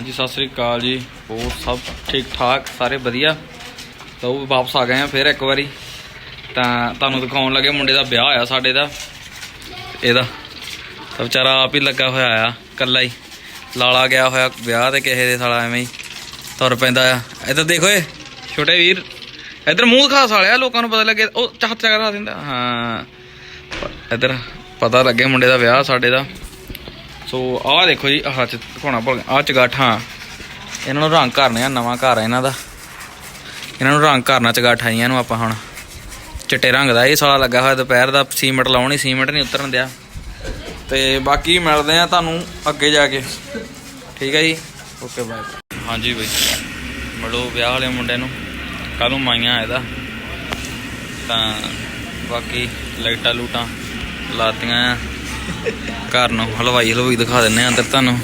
ਹਾਂਜੀ, ਸਤਿ ਸ੍ਰੀ ਅਕਾਲ ਜੀ। ਹੋਰ ਸਭ ਠੀਕ ਠਾਕ? ਸਾਰੇ ਵਧੀਆ? ਤਾਂ ਉਹ ਵਾਪਸ ਆ ਗਏ ਆ ਫਿਰ ਇੱਕ ਵਾਰੀ। ਤਾਂ ਤੁਹਾਨੂੰ ਦਿਖਾਉਣ ਲੱਗੇ ਮੁੰਡੇ ਦਾ ਵਿਆਹ ਹੋਇਆ ਸਾਡੇ ਦਾ। ਇਹਦਾ। ਤਾਂ ਵਿਚਾਰਾ ਆਪ ਹੀ ਲੱਗਾ ਹੋਇਆ ਆ ਕੱਲਾ ਹੀ। ਲਾਲਾ ਗਿਆ ਹੋਇਆ ਵਿਆਹ ਤੇ ਕਿਸੇ ਦੇ ਸਾਲਾ ਐਵੇਂ ਹੀ ਤੁਰ ਪੈਂਦਾ ਆ। ਇੱਧਰ ਦੇਖੋ ਏ ਛੋਟੇ ਵੀਰ। ਇੱਧਰ ਮੂੰਹ ਦਿਖਾ ਸਾਲਿਆ, ਲੋਕਾਂ ਨੂੰ ਪਤਾ ਲੱਗੇ, ਉਹ ਚਾਹ ਚਕਰਾ ਦਿੰਦਾ। ਹਾਂ। ਇੱਧਰ ਪਤਾ ਲੱਗੇ ਮੁੰਡੇ ਦਾ ਵਿਆਹ ਸਾਡੇ ਦਾ। ਸੋ ਆਹ ਦੇਖੋ ਜੀ, ਆਹ ਚ ਦਿਖਾਉਣਾ ਭੁੱਲ ਆਹ ਚਗਾਠਾਂ ਇਹਨਾਂ ਨੂੰ ਰੰਗ ਕਰਨੇ ਆ, ਨਵਾਂ ਘਰ ਆ ਇਹਨਾਂ ਦਾ। ਇਹਨਾਂ ਨੂੰ ਰੰਗ ਕਰਨਾ ਚਗਾਠਾਂ ਜੀਆਂ ਨੂੰ ਆਪਾਂ ਹੁਣ। ਚਿੱਟੇ ਰੰਗ ਦਾ ਇਹ ਸਾਲਾ ਲੱਗਾ ਹੋਇਆ ਦੁਪਹਿਰ ਦਾ, ਸੀਮੈਂਟ ਲਾਉਣੀ, ਸੀਮੈਂਟ ਨਹੀਂ ਉਤਰਨ ਦਿਆ। ਤੇ ਬਾਕੀ ਮਿਲਦੇ ਆ ਤੁਹਾਨੂੰ ਅੱਗੇ ਜਾ ਕੇ। ਠੀਕ ਹੈ ਜੀ? Okay, bye. ਹਾਂਜੀ ਬਈ। ਮਿਲੋ ਵਿਆਹ ਵਾਲੇ ਮੁੰਡੇ ਨੂੰ। ਕੱਲ ਨੂੰ ਮਾਈਆਂ ਇਹਦਾ। ਤਾਂ ਬਾਕੀ ਲਾਈਟਾਂ ਲੂਟਾਂ ਲਾਤੀਆਂ ਆ। ਘਰ ਨੂੰ ਹਲਵਾਈ ਹਲਵਾਈ ਦਿਖਾ ਦਿੰਨੇ ਆ ਅੰਦਰ ਤੁਹਾਨੂੰ।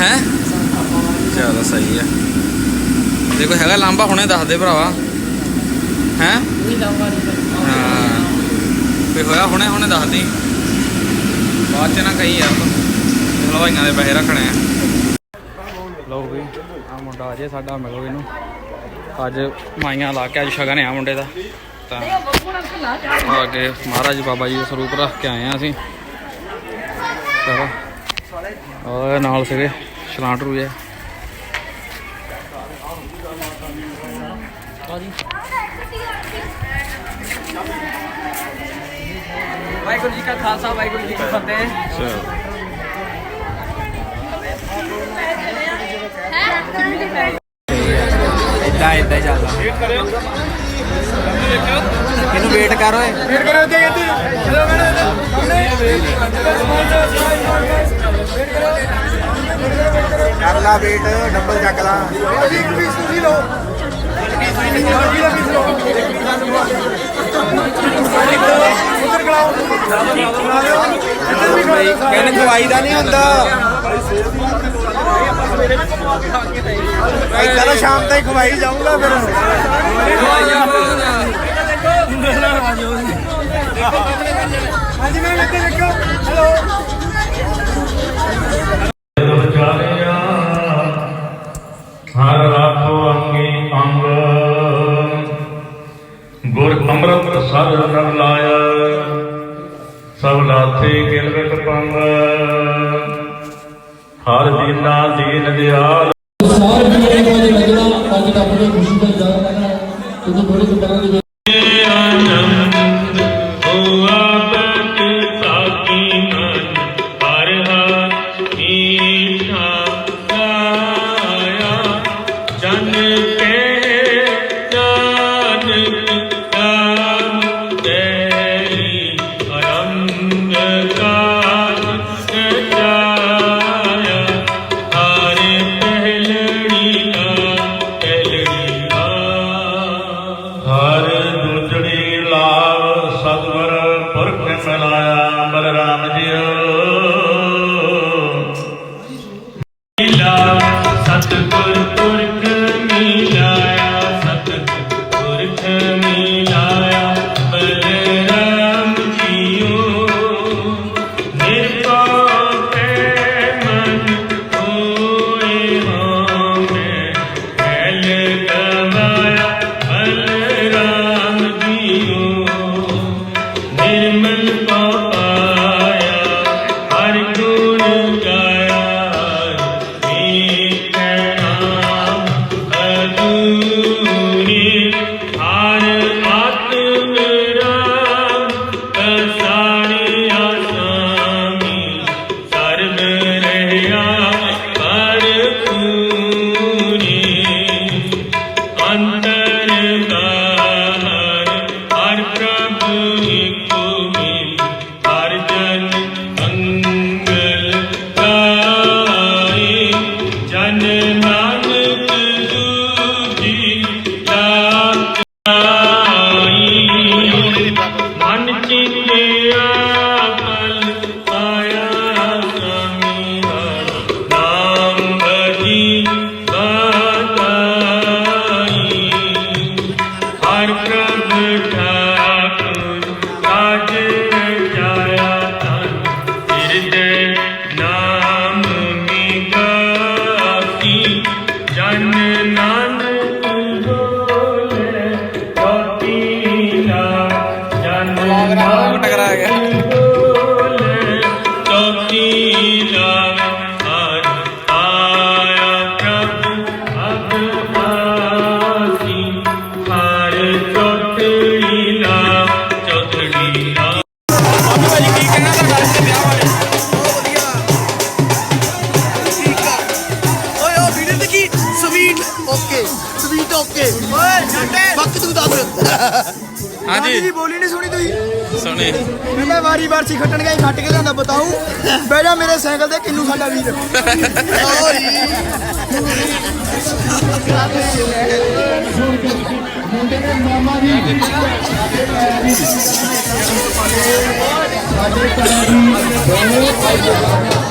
ਹੈ? ਚਲੋ ਸਹੀ ਆ। ਦੇਖੋ ਹੈਗਾ ਲਾਂਬਾ ਹੁਣੇ ਦੱਸ ਦੇ ਭਰਾਵਾ। ਹੈ? ਹਾਂ। ਵੀ ਹੋਇਆ ਹੁਣੇ? ਹੁਣੇ ਦੱਸ ਦੀ। ਬਾਅਦ ਚ ਨਾ ਕਹੀ ਯਾਰ ਹਲਵਾਈਆਂ ਦੇ ਪੈਸੇ ਰੱਖਣੇ ਆ। ਲਓ ਵੀ ਆ ਮੁੰਡਾ ਅਜੇ ਸਾਡਾ ਮਿਲੋ ਇਹਨੂੰ। ਅੱਜ ਮਾਈਆਂ ਲਾ ਕੇ ਅੱਜ ਸ਼ਗਨ ਆ ਮੁੰਡੇ ਦਾ। ਤਾਂ ਅੱਗੇ ਮਹਾਰਾਜ ਬਾਬਾ ਜੀ ਦਾ ਸਰੂਪ ਰੱਖ ਕੇ ਆਏ ਆ ਅਸੀਂ। ਔਰ ਨਾਲ ਸੀਗੇ ਛਲਾਂਟ ਰੂਏ ਵਾਹਿਗੁਰੂ ਜੀ ਕਾ ਖਾਲਸਾ ਵਾਹਿਗੁਰੂ ਜੀ ਕੀ ਫਤਿਹ। ਇਦਾਂ ਇਦਾਂ ਚੱਲਦਾ। ਵੇਟ ਕਰਿਓ। ਇਹਨੂੰ ਵੇਟ ਕਰ ਓਏ? ਵੇਟ ਕਰੋ ਤੇ ਇੱਥੇ। ਚਲੋ ਕਰ ਲਾ ਵੇਟ ਡੰਬਲ ਚੱਕ ਲਾ। ਇੱਕ ਪੀਸ ਤੁਸੀਂ ਲਓ। ਕਹਿੰਦੇ ਖਵਾਈ ਦਾ ਨਹੀਂ ਹੁੰਦਾ। ਸ਼ਾਮ ਤਾਈਂ ਖਵਾਈ ਜਾਊਂਗਾ ਫਿਰ। ਹਾਂਜੀ ਮੈਂ ਇੱਥੇ ਦੇਖੋ। ਹੈਲੋ ਵਿਚਾਰਿਆ ਹਰ ਰਾਖੋ ਅੰਗੇ ਅੰਗ। ਗੁਰ ਅੰਮ੍ਰਿਤ ਸਰ ਨਰ ਲਾਇਆ, ਸਭ ਲਾਥੇ ਕਿਲ ਵਿੱਚ ਪੰਗ। ਹਰ ਦੀਨਾ ਦੀਨ ਦਿਆਲ। ਸਾਰੇ ਜਿਹੜੇ ਕੋਈ ਲੱਗਣਾ, ਅੱਜ ਦਾ ਆਪਣੇ ਖੁਸ਼ੀ ਦਾ ਜਾਣਾ ਕਰਨਾ ਕਿਉਂਕਿ ਬੜੇ ਦੁਕਾਨਾਂ ਦੇ ਭਾਜੀ ਕੀ ਕਹਿਣਾ ਤੁਹਾਡਾ? ਇਸ ਵਿਆਹ ਬਾਰੇ ਓਏ ਓ ਵੀਡੀਓ ਤੇ ਕੀ ਸਵੀਟ ਓਕੇ ਸਵੀਟ ਓਕੇ। ਓਏ ਛੱਡੇ ਵਕਤ ਤੂੰ ਦੱਸ। ਹਾਂਜੀ। ਜੀ ਬੋਲੀ ਨਹੀਂ ਸੁਣੀ ਤੁਸੀਂ? ਸੁਣੀ। ਮੈਂ ਵਾਰੀ ਵਾਰ ਸੀ ਖੱਟਣ ਗਿਆ ਖੱਟ ਕੇ ਲਿਆਂਦਾ ਬਤਾਉ ਬਹਿ ਜਾ ਮੇਰੇ ਸਾਈਕਲ ਤੇ ਕਿੰਨੂ ਸਾਡਾ ਵੀਰ। ਓਏ ਮੁੰਡੇ ਨੇ ਮਾਮਾ ਜੀ Thank you.